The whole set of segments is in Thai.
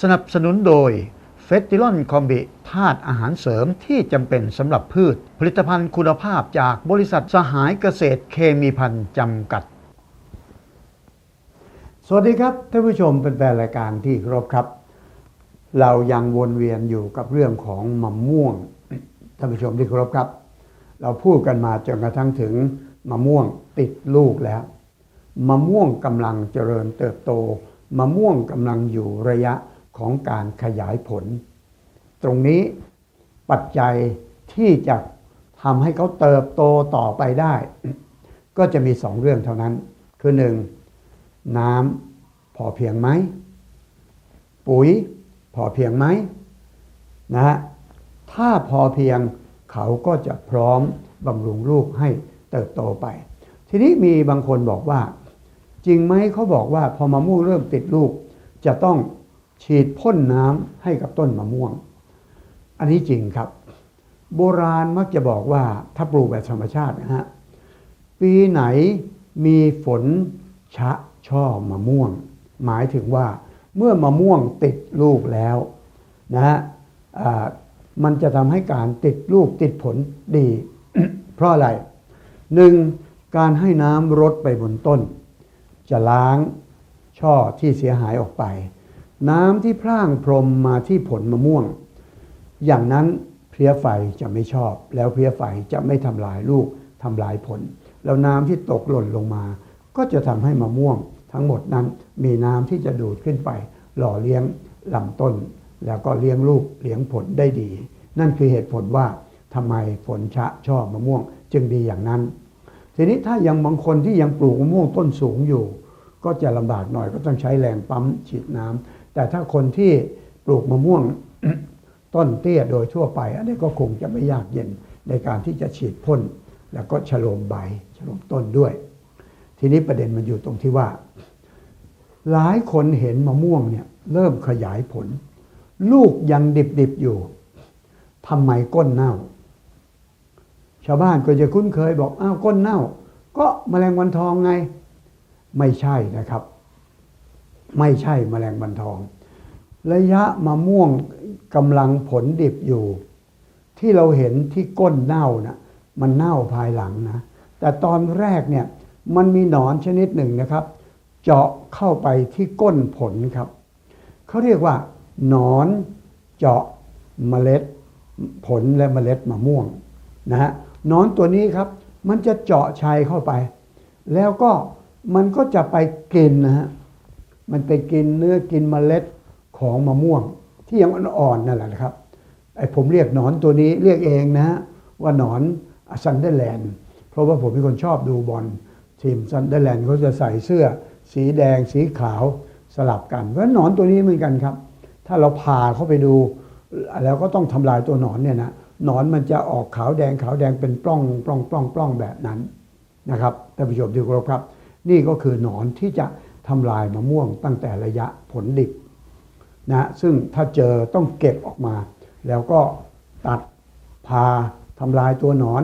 สนับสนุนโดยเฟสติลอนคอมบิธาตุอาหารเสริมที่จำเป็นสำหรับพืช ผลิตภัณฑ์คุณภาพจากบริษัทสหายเกษตรเคมีพันธ์จำกัด สวัสดีครับท่านผู้ชมเป็นแฟนรายการที่ครพครับ เรายังวนเวียนอยู่กับเรื่องของมะม่วงท่านผู้ชมที่เคารพครับ เราพูดกันมาจนกระทั่งถึงมะม่วงติดลูกแล้วมะม่วงกำลังเจริญเติบโตมะม่วงกำลังอยู่ระยะ ของการขยายผล ตรงนี้ปัจจัยที่จะทำให้เขาเติบโตต่อไปได้ ก็จะมีสองเรื่องเท่านั้น คือหนึ่งน้ำพอเพียงไหม ปุ๋ยพอเพียงไหมนะฮะถ้าพอเพียงเขาก็จะพร้อมบำรุงลูกให้เติบโตไป ทีนี้มีบางคนบอกว่า จริงไหมเขาบอกว่าพอมะม่วงเริ่มติดลูกจะต้อง ฉีดพ่นน้ำให้กับต้นมะม่วง อันนี้จริงครับ โบราณมักจะบอกว่าถ้าปลูกแบบธรรมชาตินะฮะปีไหนมีฝนชะช่อมะม่วง หมายถึงว่าเมื่อมะม่วงติดลูกแล้วนะฮะมันจะทำให้การติดลูกติดผลดี เพราะอะไรหนึ่งการให้น้ำรดไปบนต้น จะล้างช่อที่เสียหายออกไป น้ำที่พร่างพรมมาที่ผลมะม่วง อย่างนั้นเพลี้ยไฟจะไม่ชอบ แล้วเพลี้ยไฟจะไม่ทำลายลูกทำลายผล แล้วน้ำที่ตกหล่นลงมา ก็จะทำให้มะม่วง ทั้งหมดนั้นมีน้ำที่จะดูดขึ้นไป หล่อเลี้ยงลำต้น แล้วก็เลี้ยงลูกเลี้ยงผลได้ดี นั่นคือเหตุผลว่าทำไมผลชะชอบมะม่วง จึงดีอย่างนั้น ทีนี้ถ้ายังบางคนที่ยังปลูกมะม่วงต้นสูงอยู่ ก็จะลำบากหน่อยก็ต้องใช้แรงปั๊มฉีดน้ำ แต่ถ้าคนที่ปลูกมะม่วงต้นเตี้ยโดยทั่วไป อันนี้ก็คงจะไม่ยากเย็นในการที่จะฉีดพ่น แล้วก็ฉลมใบฉลมต้นด้วย ทีนี้ประเด็นมันอยู่ตรงที่ว่า หลายคนเห็นมะม่วงเนี่ยเริ่มขยายผล ลูกยังดิบๆอยู่ทำไมก้นเน่า ชาวบ้านก็จะคุ้นเคยบอกอ้าวก้นเน่า ก็แมลงวันทองไง ไม่ใช่นะครับ ไม่ใช่แมลงวันทอง ระยะมะม่วงกำลังผลดิบอยู่ ที่เราเห็นที่ก้นเน่านะมันเน่าภายหลังนะ แต่ตอนแรกเนี่ยมันมีหนอนชนิดหนึ่งนะครับ เจาะเข้าไปที่ก้นผลครับเขาเรียกว่าหนอนเจาะเมล็ดผลและเมล็ดมะม่วงนะฮะหนอนตัวนี้ครับ มันจะเจาะชัยเข้าไป แล้วก็มันก็จะไปกินนะฮะ มันไปกินเนื้อกินเมล็ดของมะม่วง ที่ยังอ่อนๆนั่นแหละครับไอ้ผมเรียกหนอนตัวนี้เรียกเองนะว่าหนอนซันเดอร์แลนด์เพราะว่าผมเป็นคนชอบดูบอลทีมซันเดอร์แลนด์เขาจะใส่เสื้อ สีแดงสีขาวสลับกันเพราะหนอนตัวนี้เหมือนกันครับ ถ้าเราผ่าเข้าไปดู แล้วก็ต้องทำลายตัวหนอนเนี่ยนะหนอนมันจะออกขาวแดงขาวแดงเป็นปล้องปล้องปล้องปล้องแบบนั้นนะครับท่านผู้ชมที่เคารพครับ นี่ก็คือหนอนที่จะ ทำลายมะม่วงตั้งแต่ระยะผลดิบนะซึ่งถ้าเจอต้องเก็บออกมา แล้วก็ตัดพาทำลายตัวหนอน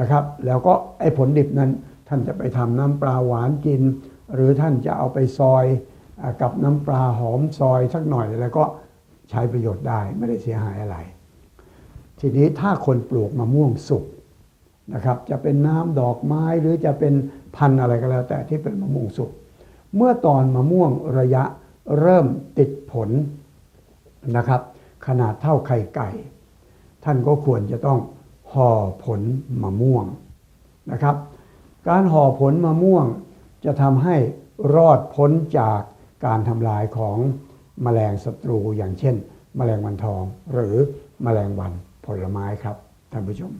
นะครับ แล้วก็ไอ้ผลดิบนั้นท่านจะไปทำน้ำปลาหวานกิน หรือท่านจะเอาไปซอยอกับน้ำปลาหอมซอยสักหน่อยแล้วก็ใช้ประโยชน์ได้ไม่ได้เสียหายอะไร ทีนี้ถ้าคนปลูกมะม่วงสุกนะครับ จะเป็นน้ำดอกไม้หรือจะเป็นพันธุ์อะไรก็แล้ว แต่ที่เป็นมะม่วงสุก เมื่อตอนมะม่วงระยะเริ่มติดผลนะครับ ขนาดเท่าไข่ไก่ ท่านก็ควรจะต้องห่อผลมะม่วงนะครับ การห่อผลมะม่วงจะทำให้รอดพ้นจากการทำลายของแมลงศัตรูอย่างเช่นแมลงวันทองหรือแมลงวันผลไม้ครับท่านผู้ชม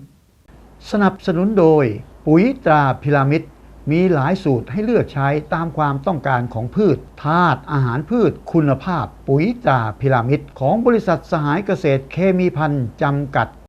สนับสนุนโดยปุ๋ยตราพิรามิด มีหลายสูตรให้เลือกใช้ตามความต้องการของพืชธาตุอาหารพืช คุณภาพ ปุ๋ยตราพิรามิดของบริษัทสหายเกษตรเคมีพันธ์จำกัด